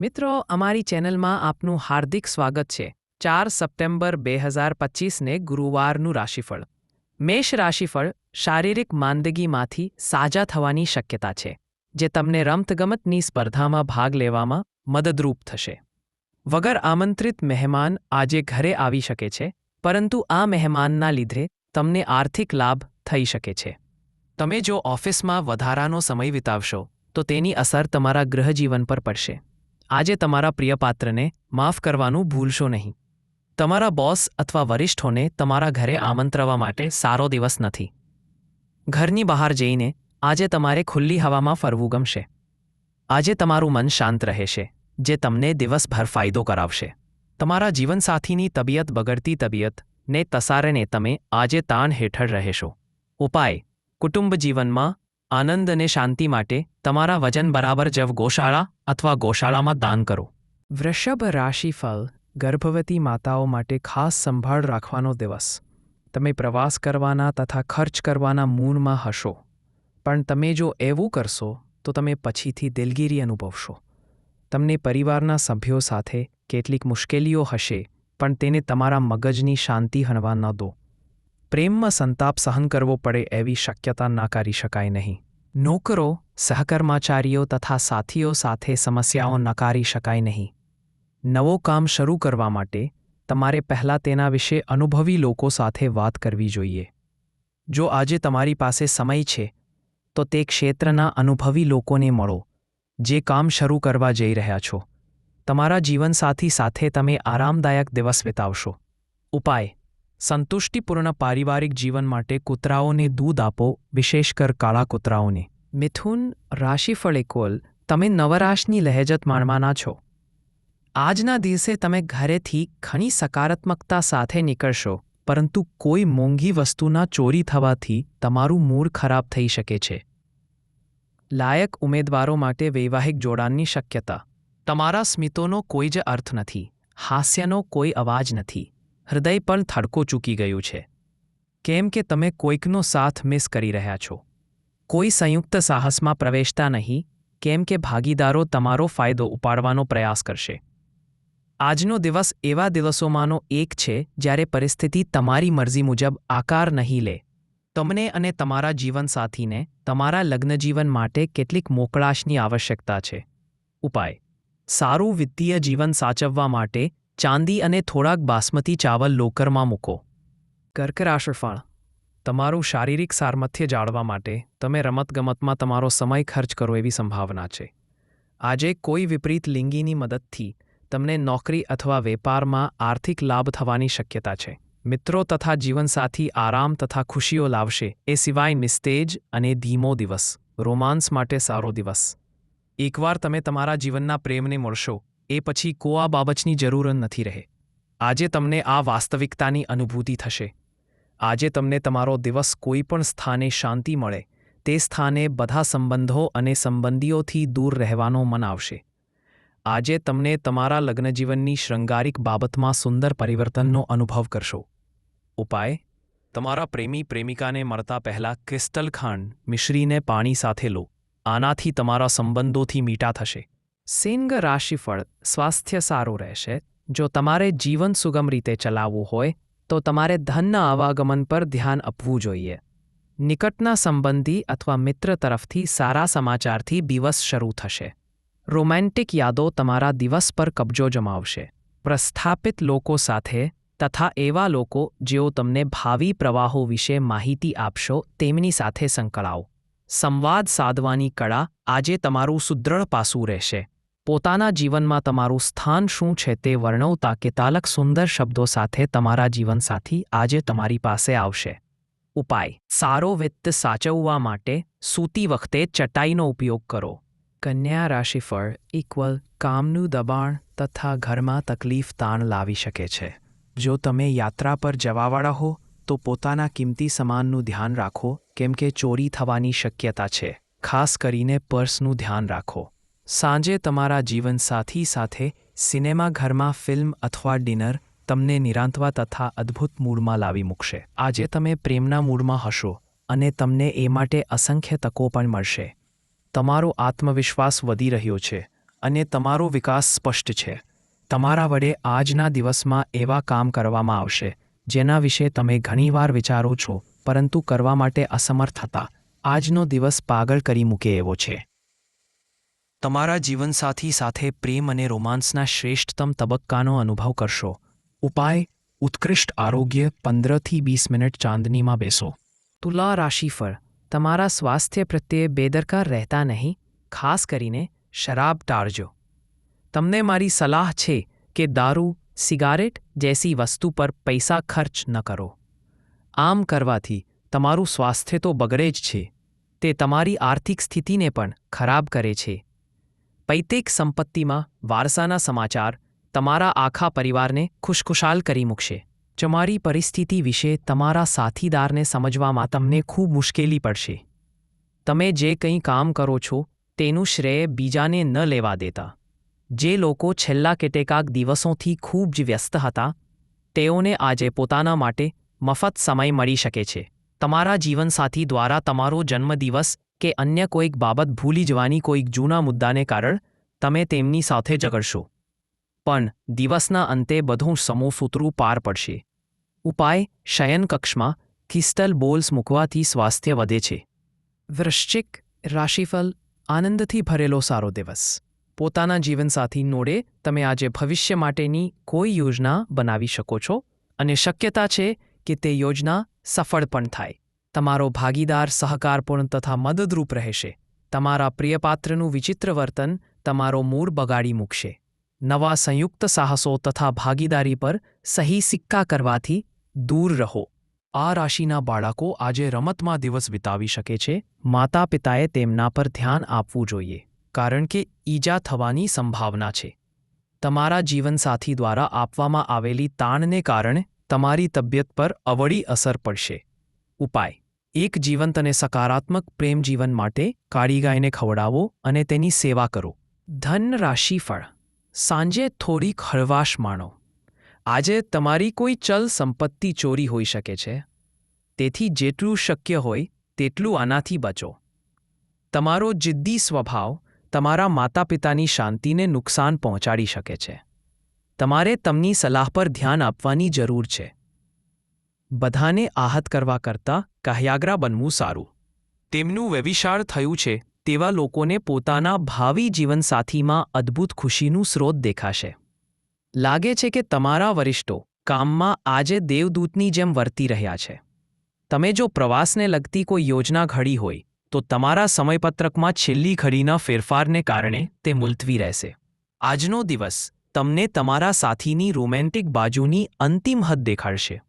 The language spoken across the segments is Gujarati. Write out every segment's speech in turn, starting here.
મિત્રો, અમારી ચેનલમાં આપનું હાર્દિક સ્વાગત છે. ચાર સપ્ટેમ્બર બે હજાર પચીસને ગુરુવારનું રાશિફળ. મેષ રાશિફળ શારીરિક માંદગીમાંથી સાજા થવાની શક્યતા છે, જે તમને રમતગમતની સ્પર્ધામાં ભાગ લેવામાં મદદરૂપ થશે. વગર આમંત્રિત મહેમાન આજે ઘરે આવી શકે છે, પરંતુ આ મહેમાનના લીધે તમને આર્થિક લાભ થઈ શકે છે. તમે જો ઓફિસમાં વધારાનો સમય વિતાવશો, તો તેની અસર તમારા ગૃહજીવન પર પડશે. આજે તમારા પ્રિય પાત્રને માફ કરવાનું ભૂલશો નહીં. તમારા બોસ અથવા વરિષ્ઠોને તમારા ઘરે આમંત્રવા માટે સારો દિવસ નથી. ઘરની બહાર જઈને આજે તમારે ખુલ્લી હવામાં ફરવું ગમશે. આજે તમારું મન શાંત રહેશે જે તમને દિવસભર ફાયદો કરાવશે. તમારા જીવનસાથીની તબિયત બગડતી તબિયત ને તસારેને તમે આજે તાણ હેઠળ રહેશો. ઉપાય કુટુંબ જીવનમાં આનંદ અને શાંતિ માટે તમારા વજન બરાબર જવ ગોશાળા અથવા ગોશાળામાં દાન કરો. વૃષભ રાશિફળ ગર્ભવતી માતાઓ માટે ખાસ સંભાળ રાખવાનો દિવસ. તમે પ્રવાસ કરવાના તથા ખર્ચ કરવાના મૂળમાં હશો. પણ તમે જો એવું કરશો, તો તમે પછીથી દિલગીરી અનુભવશો. તમને પરિવારના સભ્યો સાથે કેટલીક મુશ્કેલીઓ હશે, પણ તેને તમારા મગજની શાંતિ હણવા ન દો. પ્રેમમાં સંતાપ સહન કરવો પડે એવી શક્યતા નકારી શકાય નહીં. નોકરો, સહકર્મચારીઓ તથા સાથીઓ સાથે સમસ્યાઓ નકારી શકાય નહીં. નવો કામ શરૂ કરવા માટે તમારે પહેલાં તેના વિશે અનુભવી લોકો સાથે વાત કરવી જોઈએ. જો આજે તમારી પાસે સમય છે, તો તે ક્ષેત્રના અનુભવી લોકોને મળો, જે કામ શરૂ કરવા જઈ રહ્યા છો. તમારા જીવનસાથી સાથે તમે આરામદાયક દિવસ વિતાવશો. ઉપાય સંતુષ્ટિપૂર્ણ પારિવારિક જીવન માટે કૂતરાઓને દૂધ આપો વિશેષ કર કાળા કૂતરાઓને. મિથુન રાશિફળ એકોલ તમે નવરાશની લહેજત માણવાના છો. આજના દિવસે તમે ઘરેથી ઘણી સકારાત્મકતા સાથે નીકળશો, પરંતુ કોઈ મોંઘી વસ્તુના ચોરી થવાથી તમારું મૂડ ખરાબ થઈ શકે છે. લાયક ઉમેદવારો માટે વૈવાહિક જોડાણની શક્યતા. તમારા સ્મિતોનો કોઈ જ અર્થ નથી. હાસ્યનો કોઈ અવાજ નથી. હૃદય પણ થડકો ચૂકી ગયું છે. કેમ કે તમે કોઈકનો સાથ મિસ કરી રહ્યા છો. કોઈ સંયુક્ત સાહસમાં પ્રવેશતા નહીં, કેમ કે ભાગીદારો તમારો ફાયદો ઉપાડવાનો પ્રયાસ કરશે. આજનો દિવસ એવા દિવસોમાંનો એક છે, જ્યારે પરિસ્થિતિ તમારી મરજી મુજબ આકાર નહીં લે. તમને અને તમારા જીવનસાથીને તમારા લગ્નજીવન માટે કેટલીક મોકળાશની આવશ્યકતા છે. ઉપાય. સારું વિત્તીય જીવન સાચવવા માટે ચાંદી અને થોડાક બાસમતી ચાવલ લોકરમાં મૂકો. કર્ક રાશિફળ તમારું શારીરિક સારમથ્ય જાળવા માટે તમે રમતગમતમાં તમારો સમય ખર્ચ કરો એવી સંભાવના છે. આજે કોઈ વિપરીત લિંગીની મદદથી તમને નોકરી અથવા વેપારમાં આર્થિક લાભ થવાની શક્યતા છે. મિત્રો તથા જીવનસાથી આરામ તથા ખુશીઓ લાવશે એ સિવાય નિસ્તેજ અને ધીમો દિવસ રોમાન્સ માટે સારો દિવસ. એકવાર તમે તમારા જીવનના પ્રેમને મળશો એ પછી કો આ બાબતની જરૂર નથી રહે. આજે તમને આ વાસ્તવિકતાની અનુભૂતિ થશે. આજે તમને તમારો દિવસ કોઈ પણ સ્થાને શાંતિ મળે, તે સ્થાને બધા સંબંધો અને સંબંધીઓથી દૂર રહેવાનો મન આવશે. આજે તમને તમારા લગ્નજીવનની શૃંગારિક બાબતમાં સુંદર પરિવર્તનનો અનુભવ કરશો. ઉપાય? તમારા પ્રેમી પ્રેમિકાને મળતા પહેલાં ક્રિસ્ટલ ખાંડ મિશ્રીને પાણી સાથે લો. આનાથી તમારા સંબંધોથી મીઠા થશે. સિંગ રાશિફળ સ્વાસ્થ્ય સારું રહેશે. જો તમારે જીવન સુગમ રીતે ચલાવવું હોય, તો તમારે ધનના આવાગમન પર ધ્યાન આપવું જોઈએ. નિકટના સંબંધી અથવા મિત્ર તરફથી સારા સમાચારથી દિવસ શરૂ થશે. રોમેન્ટિક યાદો તમારા દિવસ પર કબજો જમાવશે. પ્રસ્થાપિત લોકો સાથે તથા એવા લોકો જેઓ તમને ભાવિ પ્રવાહો વિશે માહિતી આપશો, તેમની સાથે સંકળાવો સંવાદ સાધવાની કળા આજે તમારું સુદૃઢ પાસું રહેશે. પોતાના જીવનમાં તમારું સ્થાન શું છે તે વર્ણવતા કેટલાક સુંદર શબ્દો સાથે તમારા જીવનસાથી આજે તમારી પાસે આવશે. ઉપાય. સારો વિત્ત સાચવવા માટે સૂતી વખતે ચટાઈનો ઉપયોગ કરો. કન્યા રાશિફળ ઇક્વલ કામનું દબાણ તથા ઘરમાં તકલીફ તાણ લાવી શકે છે. જો તમે યાત્રા પર જવાવાળા હો, તો પોતાના કિંમતી સામાનનું ધ્યાન રાખો, કેમ કે ચોરી થવાની શક્યતા છે. ખાસ કરીને પર્સનું ધ્યાન રાખો. સાંજે તમારા જીવનસાથી સાથે સિનેમાઘરમાં ફિલ્મ અથવા ડિનર તમને નિરાંતવા તથા અદ્ભુત મૂડમાં લાવી મૂકશે. આજે તમે પ્રેમના મૂડમાં હશો અને તમને એ માટે અસંખ્ય તકો પણ મળશે. તમારો આત્મવિશ્વાસ વધી રહ્યો છે અને તમારો વિકાસ સ્પષ્ટ છે. તમારા વડે આજના દિવસમાં એવા કામ કરવામાં આવશે, જેના વિશે તમે ઘણીવાર વિચારો છો, પરંતુ કરવા માટે અસમર્થ હતા આજનો દિવસ પાગલ કરી મૂકે એવો છે. તમારા જીવનસાથી સાથે પ્રેમ અને રોમાન્સના શ્રેષ્ઠતમ તબક્કાનો અનુભવ કરશો. ઉપાય, ઉત્કૃષ્ટ આરોગ્ય, પંદરથી વીસ મિનિટ ચાંદનીમાં બેસો. તુલા રાશિફળ તમારા સ્વાસ્થ્ય પ્રત્યે બેદરકાર રહેતા નહીં, ખાસ કરીને શરાબ ટાળજો. તમને મારી સલાહ છે કે દારૂ, સિગારેટ જેસી વસ્તુ પર પૈસા ખર્ચ ન કરો. આમ કરવાથી તમારું સ્વાસ્થ્ય તો બગડે જ છે. તે તમારી આર્થિક સ્થિતિને પણ ખરાબ કરે છે. પૈતૃક સંપત્તિમાં વારસાના સમાચાર તમારા આખા પરિવારને ખુશખુશાલ કરી મૂકશે. તમારી પરિસ્થિતિ વિશે તમારા સાથીદારને સમજવામાં તમને ખૂબ મુશ્કેલી પડશે. તમે જે કંઈ કામ કરો છો, તેનું શ્રેય બીજાને ન લેવા દેતા. જે લોકો છેલ્લા કેટલાક દિવસોથી ખૂબ જ વ્યસ્ત હતા, તેઓને આજે પોતાના માટે મફત સમય મળી શકે છે. તમારા જીવનસાથી દ્વારા તમારો જન્મદિવસ કે અન્ય કોઈક બાબત ભૂલી જવાની કોઈક જૂના મુદ્દાને કારણ તમે તેમની સાથે ઝઘડશો પણ દિવસના અંતે બધું સમોસૂતરું પાર પડશે. ઉપાય શયનકક્ષમાં ક્રિસ્ટલ બોલ્સ મૂકવાથી સ્વાસ્થ્ય વધે છે. વૃશ્ચિક રાશિફલ આનંદથી ભરેલો સારો દિવસ. પોતાના જીવનસાથી નોડે તમે આજે ભવિષ્ય માટેની કોઈ યોજના બનાવી શકો છો અને શક્યતા છે કે તે યોજના સફળ પણ થાય. તમારો ભાગીદાર સહકારપૂર્ણ તથા મદદરૂપ રહેશે. તમારા પ્રિયપાત્રનું વિચિત્ર વર્તન તમારો મૂળ બગાડી મૂકશે. નવા સંયુક્ત સાહસો તથા ભાગીદારી પર સહી સિક્કા કરવાથી દૂર રહો. આ રાશિના બાળકો આજે રમતમાં દિવસ વિતાવી શકે છે. માતા પિતાએ તેમના પર ધ્યાન આપવું જોઈએ, કારણ કે ઈજા થવાની સંભાવના છે. તમારા જીવનસાથી દ્વારા આપવામાં આવેલી તાણને કારણે તમારી તબિયત પર અવળી અસર પડશે. ઉપાય. એક જીવંત અને સકારાત્મક પ્રેમ જીવન માટે કાળી ગાયને ખવડાવો અને તેની સેવા કરો. ધન રાશિફળ સાંજે થોડીક હળવાશ માણો. આજે તમારી કોઈ ચલ સંપત્તિ ચોરી હોઈ શકે છે. તેથી જેટલું શક્ય હોય તેટલું આનાથી બચો. તમારો જિદ્દી સ્વભાવ તમારા માતા પિતાની શાંતિને નુકસાન પહોંચાડી શકે છે. તમારે તમની સલાહ પર ધ્યાન આપવાની જરૂર છે. બધાને આહત કરવા કરતાં કાહ્યાગ્રા બનવું સારું. તેમનું વ્યવિશાળ થયું છે તેવા લોકોને પોતાના ભાવિ જીવનસાથીમાં અદ્ભુત ખુશીનું સ્રોત દેખાશે. લાગે છે કે તમારા વરિષ્ઠો કામમાં આજે દેવદૂતની જેમ વર્તી રહ્યા છે. તમે જો પ્રવાસને લગતી કોઈ યોજના ઘડી હોય, તો તમારા સમયપત્રકમાં છેલ્લી ઘડીના ફેરફારને કારણે તે મુલતવી રહેશે. આજનો દિવસ તમને તમારા સાથીની રોમેન્ટિક બાજુની અંતિમ હદ દેખાડશે.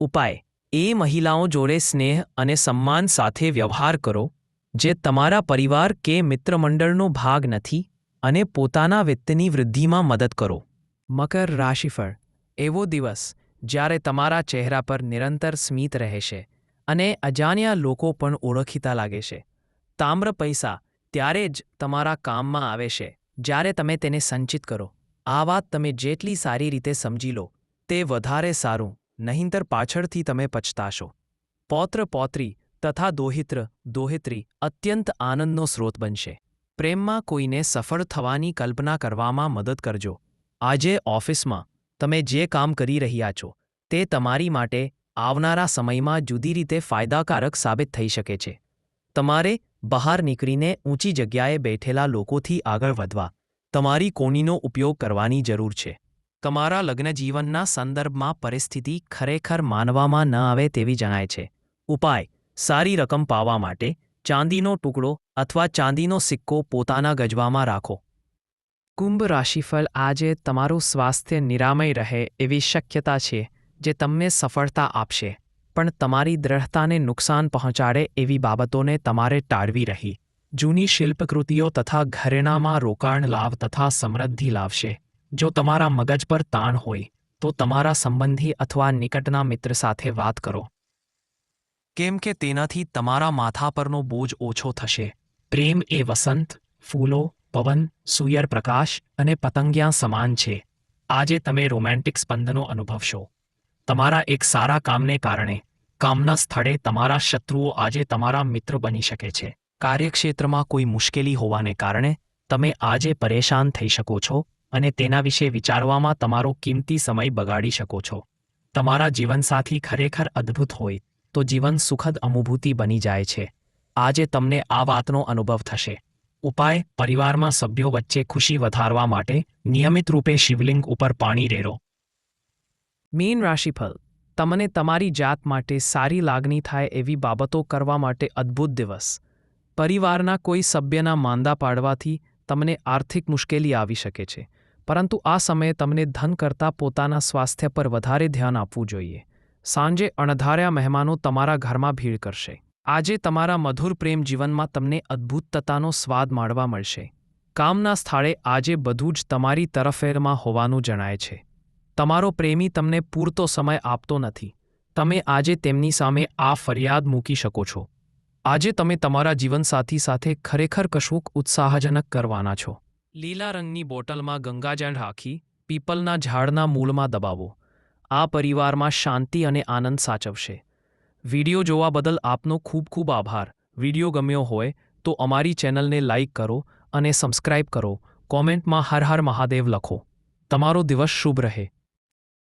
ઉપાય. એ મહિલાઓ જોડે સ્નેહ અને સન્માન સાથે વ્યવહાર કરો, જે તમારા પરિવાર કે મિત્રમંડળનો ભાગ નથી અને પોતાના વિત્તની વૃદ્ધિમાં મદદ કરો. મકર રાશિફળ. એવો દિવસ જ્યારે તમારા ચહેરા પર નિરંતર સ્મિત રહેશે અને અજાણ્યા લોકો પણ ઓળખીતા લાગે છે. તામ્ર પૈસા ત્યારે જ તમારા કામમાં આવે છે જ્યારે તમે તેને સંચિત કરો. આ વાત તમે જેટલી સારી રીતે સમજી લો, તે વધારે સારું. નહીંતર પાછળથી તમે પછતાશો. પૌત્ર પૌત્રી તથા દોહિત્ર દોહિત્રી અત્યંત આનંદનો સ્રોત બનશે. પ્રેમમાં કોઈને સફળ થવાની કલ્પના કરવામાં મદદ કરજો. આજે ઓફિસમાં તમે જે કામ કરી રહ્યા છો, તે તમારી માટે આવનારા સમયમાં જુદી રીતે ફાયદાકારક સાબિત થઈ શકે છે. તમારે બહાર નીકળીને ઊંચી જગ્યાએ બેઠેલા લોકોથી આગળ વધવા. તમારી કોણીનો ઉપયોગ કરવાની જરૂર છે. તમારા લગ્નજીવનના સંદર્ભમાં પરિસ્થિતિ ખરેખર માનવામાં ન આવે તેવી જણાય છે. ઉપાય, સારી રકમ પાવા માટે ચાંદીનો ટુકડો અથવા ચાંદીનો સિક્કો પોતાના ગજવામાં રાખો. કુંભ રાશિફળ આજે તમારું સ્વાસ્થ્ય નિરામય રહે એવી શક્યતા છે જે તમને સફળતા આપશે, પણ તમારી દ્રઢતાને નુકસાન પહોંચાડે એવી બાબતોને તમારે ટાળવી રહી. જૂની શિલ્પકૃતિઓ તથા ઘરેણામાં રોકાણ લાભ તથા સમૃદ્ધિ લાવશે. જો તમારા મગજ પર તાણ હોય તો તમારા સંબંધી અથવા નિકટના મિત્ર સાથે વાત કરો. કેમ કે તેનાથી તમારા માથા પરનો બોજ ઓછો થશે. પ્રેમ એ વસંત ફૂલો પવન સૂર્યપ્રકાશ અને પતંગિયા સમાન છે. આજે તમે રોમેન્ટિક સ્પંદનો અનુભવશો. તમારા એક સારા કામને કારણે કામના સ્થળે તમારા શત્રુઓ આજે તમારા મિત્ર બની શકે છે. કાર્યક્ષેત્રમાં કોઈ મુશ્કેલી હોવાને કારણે તમે આજે પરેશાન થઈ શકો છો. અને તેના વિશે વિચારવામાં તમારો કિંમતી સમય બગાડી શકો છો. તમારા જીવનસાથી ખરેખર અદ્ભુત હોય, તો જીવન સુખદ અનુભૂતિ બની જાય છે. આજે તમને આ વાતનો અનુભવ થશે. ઉપાય, પરિવારમાં સભ્યો વચ્ચે ખુશી વધારવા માટે નિયમિત રૂપે શિવલિંગ ઉપર પાણી રેરો મીન રાશિફળ. તમને તમારી જાત માટે સારી લાગણી થાય એવી બાબતો કરવા માટે અદ્ભુત દિવસ. પરિવારના કોઈ સભ્યના માંદા પાડવાથી તમને આર્થિક મુશ્કેલી આવી શકે છે. પરંતુ આ સમયે તમને ધન કરતાં પોતાના સ્વાસ્થ્ય પર વધારે ધ્યાન આપવું જોઈએ. સાંજે અણધાર્યા મહેમાનો તમારા ઘરમાં ભીડ કરશે. આજે તમારા મધુર પ્રેમ જીવનમાં તમને અદ્ભુતતાનો સ્વાદ માણવા મળશે. કામના સ્થળે આજે બધું જ તમારી તરફેરમાં હોવાનું જણાય છે. તમારો પ્રેમી તમને પૂરતો સમય આપતો નથી. તમે આજે તેમની સામે આ ફરિયાદ મૂકી શકો છો. આજે તમે તમારા જીવનસાથી સાથે ખરેખર કશુંક ઉત્સાહજનક કરવાના છો. લીલા રંગની બોટલમાં ગંગાજળ રાખી, પીપલના ઝાડના મૂળમાં દબાવો. આ પરિવારમાં શાંતિ અને આનંદ સાચવશે. વિડિયો જોવા બદલ આપનો ખૂબ ખૂબ આભાર. વીડિયો ગમ્યો હોય તો અમારી ચેનલને લાઇક કરો અને સબસ્ક્રાઇબ કરો. કોમેન્ટમાં હર હર મહાદેવ લખો. તમારો દિવસ શુભ રહે.